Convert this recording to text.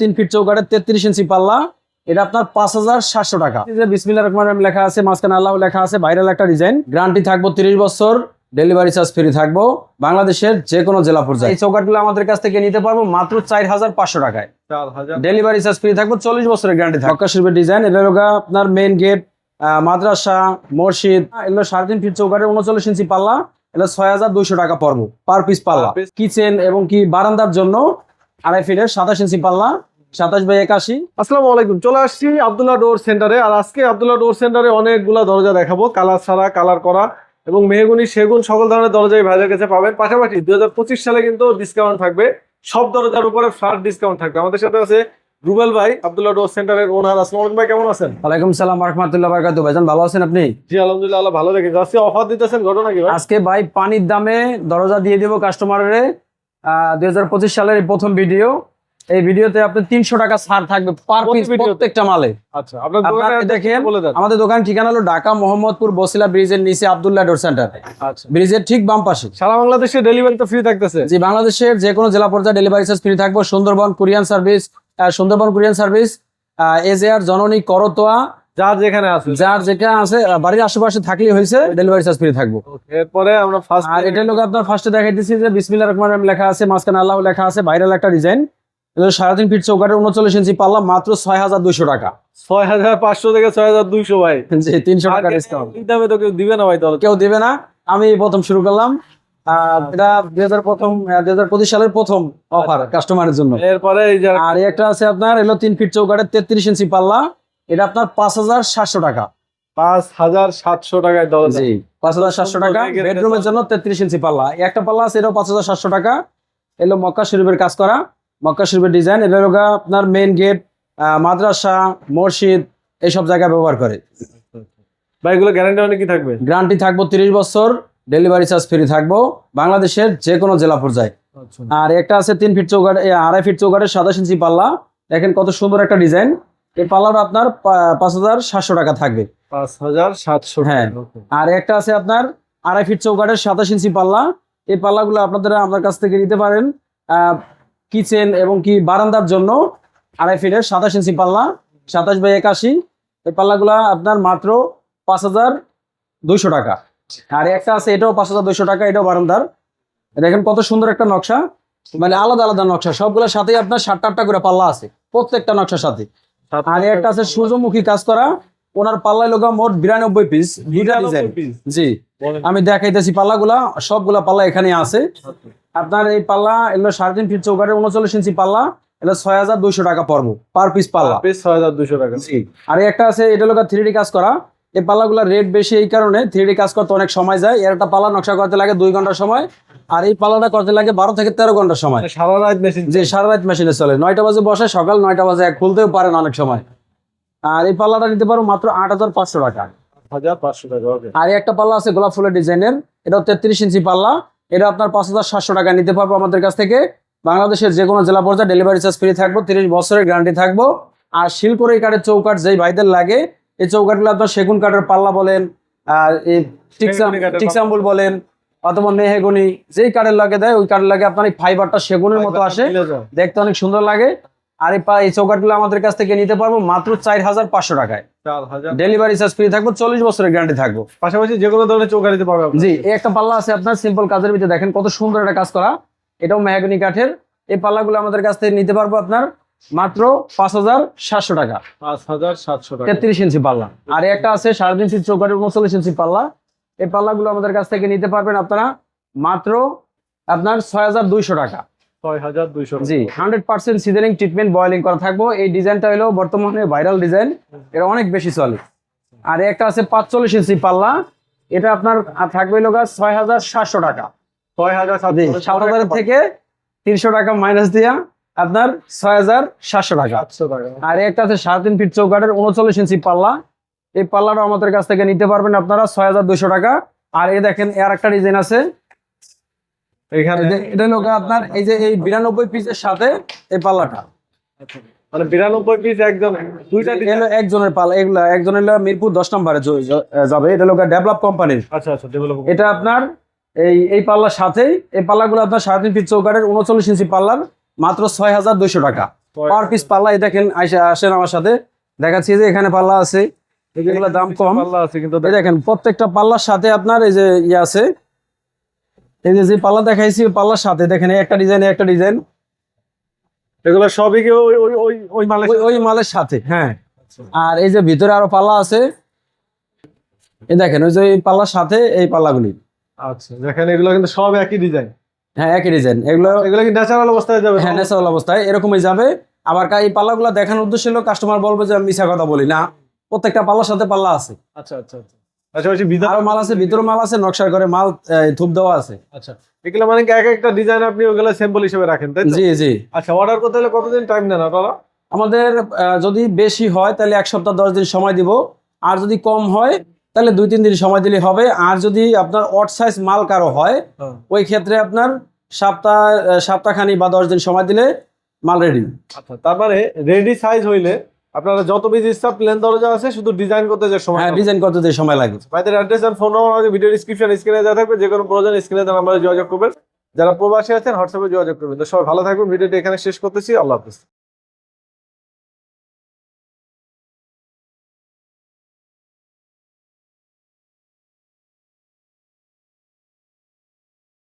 তিন ফিট চৌকাটের তেত্রিশ ইঞ্চি পাল্লা। এটা আপনার পাঁচ হাজার সাতশো টাকা। বিসমিল্লা রহমান লেখা আছে মাঝখানে আল্লাহ লেখা আছে ভাইরাল একটা ডিজাইন। গ্যারান্টি থাকব তিরিশ বছর ডেলিভারি চার্জ ফ্রি থাকব। বাংলাদেশের যে কোনো জেলা পর্যায়ে। এই চৌকাটগুলো আমাদের কাছ থেকে নিতে পারব মাত্র চার হাজার পাঁচশো টাকায়। ডেলিভারি চার্জ ফ্রি থাকব চল্লিশ বছরের গ্যারান্টি থাকবে। শিল্পের ডিজাইন এটা হলো আপনার মেইন গেট মাদ্রাসা মসজিদ। এগুলো সাড়ে তিন ফিট চৌকাটের উনচল্লিশ ইঞ্চি পাল্লা। এটা ছয় হাজার দুইশো টাকা পর্ব পার পিস পাল্লা। কিচেন এবং কি বারান্দার জন্য আড়াই ফিটের সাতাশ ইঞ্চি পাল্লা সাতাশ বাই একাশি। আসসালামু আলাইকুম চলে আসছি আব্দুল্লাহ ডোর সেন্টারে। আর আজকে আব্দুল্লাহ ডোর সেন্টারে অনেকগুলা দরজা দেখাবো কালার ছাড়া কালার করা এবং মেহগুনি সেগুন সকল ধরনের দরজাই ভাইদের কাছে পাবেন। পাশাপাশি দুই হাজার পঁচিশ সালে কিন্তু ডিসকাউন্ট থাকবে। সব দরজার উপরে ফ্ল্যাট ডিসকাউন্ট থাকবে। আমাদের সাথে আছে রুবেল ভাই আব্দুল্লাহ ডোর সেন্টারের ওনার। আসসালামু আলাইকুম ভাই কেমন আছেন? ওয়ালাইকুম সালাম রহমতুল্লাহ বারকাতু ভাইজান ভালো আছেন আপনি? জি আলহামদুলিল্লাহ ভালো রেখেছে। আজকে অফার দিতেছেন ঘটনা কি ভাই? আজকে ভাই পানির দামে দরজা দিয়ে দেবো কাস্টমারের দুই হাজার পঁচিশ সালের প্রথম ভিডিও এই ভিডিওতে আপনি তিনশো টাকা ছাড় থাকবে পার পিস প্রত্যেকটা মালে। আচ্ছা আপনার দেখেন, আমাদের দোকান ঠিকানা হলো ঢাকা মোহাম্মদপুর বসিলা ব্রিজের নিচে আবদুল্লাহ ডোর সেন্টার। আচ্ছা। ব্রিজের ঠিক বাম পাশে। সারা বাংলাদেশে ডেলিভারি তো ফ্রি থাকতেছে। জি বাংলাদেশের যে কোনো জেলা পর্যায়ে ডেলিভারি চার্জ ফ্রি থাকব। Sundarban courier service Sundarban courier service AJR Janani Karatoya যার যেখানে আছে। যার যেটা আছে বাড়ির আশেপাশে থাকলেই হয়েছে ডেলিভারি চার্জ ফ্রি থাকব। এরপরে আমরা ফার্স্ট আর এটা লোক আপনার ফার্স্টে যে বিসমিল্লা রহমান রহিম লেখা আছে মাঝখানে আল্লাহ লেখা আছে ভাইরাল একটা ডিজাইন সাড়ে তিন ফিট চৌকাটের উনচল্লিশ ইঞ্চি পাল্লা মাত্র ছয় হাজার দুইশো টাকা। ছয় হাজার পাঁচশো থেকে ছয় হাজার দুইশো ভাই। জি তিনশো টাকা ডিসকাউন্ট এই দামে তো কেউ দিবে না ভাই তাহলে। কেউ দেবে না আমি প্রথম শুরু করলাম। আহ, এটা দুই হাজার প্রথম দুই হাজার পঁচিশ সালের প্রথম অফার কাস্টমারের জন্য। এরপরে আর একটা আছে আপনার এলো তিন ফিট চৌকাটের তেত্রিশ ইঞ্চি পাল্লা। এটা আপনার পাঁচ হাজার সাতশো টাকা। পাঁচ হাজার সাতশো টাকায় দরজা জি পাঁচ হাজার সাতশো টাকা। বেডরুমের জন্য তেত্রিশ ইঞ্চি পাল্লা। একটা পাল্লা আছে এটাও পাঁচ হাজার সাতশো টাকা। এলো মক্কা শরীফের কাজ করা। মক্কা শরীফের ডিজাইন এটা হলো আপনার মেইন গেট মাদ্রাসা মসজিদ এইসব জায়গায় ব্যবহার করে। ভাই এগুলো গ্যারান্টি মানে কি থাকবে? গ্যারান্টি থাকব তিরিশ বছর ডেলিভারি চার্জ ফ্রি থাকব বাংলাদেশের যে কোনো জেলা পর্যায়ে। আর একটা আছে তিন ফিট চৌকাট আড়াই ফিট চৌকাটের সাতাশ ইঞ্চি পাল্লা। দেখেন কত সুন্দর একটা ডিজাইন এই পাল্লাটা আপনার পাঁচ হাজার সাতশো টাকা থাকবে। পাঁচ হাজার সাতশো হ্যাঁ। আর একটা আছে আপনার আড়াই ফিট চৌকাটের সাতাশ ইঞ্চি পাল্লা। এই পাল্লাগুলো আপনারা আমার কাছ থেকে নিতে পারেন কিচেন এবং কি বারান্দার জন্য আড়াই ফিটের সাতাশ ইঞ্চি পাল্লা সাতাশ বাই একাশি। এই পাল্লাগুলো আপনার মাত্র পাঁচ হাজার দুইশো টাকা। আর একটা আছে এটাও পাঁচ হাজার দুইশো টাকা এটাও বারান্দার। দেখেন কত সুন্দর একটা নকশা। মানে আলাদা আলাদা নকশা সবগুলোর সাথেই আপনার সাতটা আটটা করে পাল্লা আছে প্রত্যেকটা নকশার সাথে। আর একটা আছে সূর্যমুখী কাজ করা। ওনার পাল্লায় লোকা মোট বিরানব্বই পিস দুইটা ডিজাইন জি। আমি দেখাইতেছি পাল্লাগুলা সবগুলা পাল্লা এখানে আছে। আপনার এই পাল্লা এগুলো সাড়ে তিন ফিট চৌকাটের উনচল্লিশ ইঞ্চি পাল্লা এটা ছয় হাজার দুইশো টাকা পর্ব পার পিস পাল্লা। পিস ছয় হাজার দুইশো টাকা। জি। আর একটা আছে এটা লোক থ্রি কাজ করা। এই পাল্লাগুলোর রেট বেশি এই কারণে থ্রি কাজ করতে অনেক সময় যায়। এর একটা পাল্লা নকশা করতে লাগে দুই ঘণ্টার সময়। আর এই পাল্লাটা করতে লাগে বারো থেকে তেরো ঘণ্টার সময়। সারা রাত মেশিন যে সারা রাত মেশিনে চলে। নয়টা বাজে বসে সকাল নয়টা বাজে এক খুলতেও পারেন অনেক সময়। আর এই পাল্লাটা নিতে পারো মাত্র আট হাজার পাঁচশো টাকা। আর একটা পাল্লা আছে গোলাপ ফুলের ডিজাইনের। এটাও তেত্রিশ ইঞ্চি পাল্লা। এটা আপনার পাঁচ হাজার সাতশো টাকা নিতে পারব আমাদের কাছ থেকে। বাংলাদেশের যে কোনো জেলা পর্যায়ে ডেলিভারি চার্জ ফ্রি থাকব তিরিশ বছরের গ্যারান্টি থাকব। আর শিলকর এই কাঠের চৌকাঠ যেই ভাইদের লাগে এই চৌকাঠগুলো আপনার সেগুন কাঠের পাল্লা বলেন টিকসাম্বুল বলেন অথবা মেহেগুনি যেই কাঠের লাগে দেয় ওই কাঠের লাগে আপনার এই ফাইবারটা সেগুনের মতো আসে। দেখতে অনেক সুন্দর লাগে। আর এই চৌকাঠগুলো আমাদের কাছ থেকে নিতে পারব মাত্র চার হাজার পাঁচশো টাকায়। ডেলিভারি চার্জ ফ্রি থাকব চল্লিশ বছরের গ্যারান্টি থাকব। পাশাপাশি যে কোনো ধরনের চৌকা দিতে পারবে জি এই একটা পাল্লা আছে আপনার সিম্পল কাজের ভিতরে দেখেন কত সুন্দর একটা কাজ করা। এটাও মেহাগনি কাঠের। এই পাল্লাগুলো আমাদের কাছ থেকে নিতে পারব আপনার। মাত্র পাঁচ হাজার সাতশো টাকা। পাঁচ হাজার সাতশো তেত্রিশ ইঞ্চি পাল্লা। আর একটা আছে সাড়ে তিন ইঞ্চি চৌকাটের উনচল্লিশ ইঞ্চি পাল্লা। এই পাল্লাগুলো আমাদের কাছ থেকে নিতে পারবেন আপনারা মাত্র আপনার ছয় হাজার দুইশো টাকা। জি হান্ড্রেড পার্সেন্ট সিজারিং ট্রিটমেন্ট বয়েলিং করা থাকব। এই ডিজাইনটা হলো বর্তমানে ভাইরাল ডিজাইন। এটা অনেক বেশি চলে। আর একটা আছে পাঁচচল্লিশ ইঞ্চি পাল্লা। এটা আপনার থাকবে হলো ছয় হাজার সাতশো টাকা। ছয় হাজার জি সাত হাজার থেকে তিনশো টাকা মাইনাস দিয়া আপনার ছয় হাজার সাতশো টাকা। আর একটা আছে সাড়ে তিন ফিট চৌকাটের উনচল্লিশ ইঞ্চি পাল্লা। এই পাল্লাটা আমাদের কাছ থেকে নিতে পারবেন আপনারা ছয় হাজার দুশো টাকা। আর এই দেখেন এর একটা ডিজাইন আছে। এখানে এটা আপনার এই যে এই বিরানব্বই পিসের সাথে এই পাল্লাটা। মানে বিরানব্বই পিস একজন দুইটা এটা একজনের পাল্লা এগুলা একজনের মিরপুর দশ নম্বরে যাবে। এটা হলো ডেভেলপ কোম্পানির আচ্ছা আচ্ছা ডেভেলপ এটা আপনার এই এই পাল্লার সাথেই এই পাল্লাগুলো আপনার সাড়ে তিন ফিট চৌকাটের উনচল্লিশ ইঞ্চি পাল্লার। মাত্র ছয় হাজার দুইশো টাকা। পার পিস পাল্লা এই দেখেন আসেন আমার সাথে। দেখাচ্ছি যে এখানে পাল্লা আছে। এগুলোর দাম কম। পাল্লা আছে কিন্তু দেখেন প্রত্যেকটা পাল্লার সাথে আপনার এই যে ইয়ে আছে। এই যে যে পাল্লা দেখাইছি পাল্লার সাথে। দেখেন একটা ডিজাইন একটা ডিজাইন। এগুলো সবই কি ওই ওই ওই মালের ওই ওই মালের সাথে হ্যাঁ। আর এই যে ভিতরে আরও পাল্লা আছে। এই দেখেন ওই যে এই পাল্লার সাথে এই পাল্লাগুলি। আচ্ছা দেখেন এগুলো কিন্তু সব একই ডিজাইন। হ্যাঁ একই ডিজাইন এগুলো এগুলো কি ন্যাচারাল অবস্থায় যাবে হ্যাঁ ন্যাচারাল অবস্থায় এরকমই যাবে। আবার এই পাল্লাগুলো দেখানোর উদ্দেশ্য হলো কাস্টমার বলবে যে আমি মিশা কথা বলি। না প্রত্যেকটা পাল্লার সাথে পাল্লা আছে। আচ্ছা আচ্ছা আচ্ছা। আরও মাল আছে ভিতরে মাল আছে নকশার করে মাল থুপ দেওয়া আছে। আচ্ছা এগুলো মানে এক একটা ডিজাইন আপনি ওগুলো স্যাম্পল হিসেবে রাখেন তাই জি জি। আচ্ছা অর্ডার করতে হলে কতদিন টাইম নেন আপনারা? আমাদের যদি বেশি হয় তাহলে এক সপ্তাহ দশ দিন সময় দিব। আর যদি কম হয় তাহলে দুই তিন দিন সময় দিলে হবে। আর যদি আপনার অট সাইজ মাল কারও হয়। ওই ক্ষেত্রে আপনার সপ্তাহ সপ্তাহখানি বা দশ দিন সময় দিলে মাল রেডি আচ্ছা তার মানে রেডি সাইজ হইলে আপনারা যত পিস ইচ্ছা প্লেন দরজা আছে শুধু ডিজাইন করতে যে সময় হ্যাঁ ডিজাইন করতে যে সময় লাগে। ভাইদের অ্যাড্রেস আর ফোন নম্বর আমাদের ভিডিও ডিসক্রিপশন স্ক্রিনে দেওয়া থাকবে যে কোনো প্রয়োজন স্ক্রিনে দেওয়া নাম্বারে যোগাযোগ করবেন। যারা প্রবাসী আছেন হোয়াটসঅ্যাপে যোগাযোগ করবেন। তো সবাই ভালো থাকবেন ভিডিওটি এখানে শেষ করতেছি আল্লাহ হাফিজ।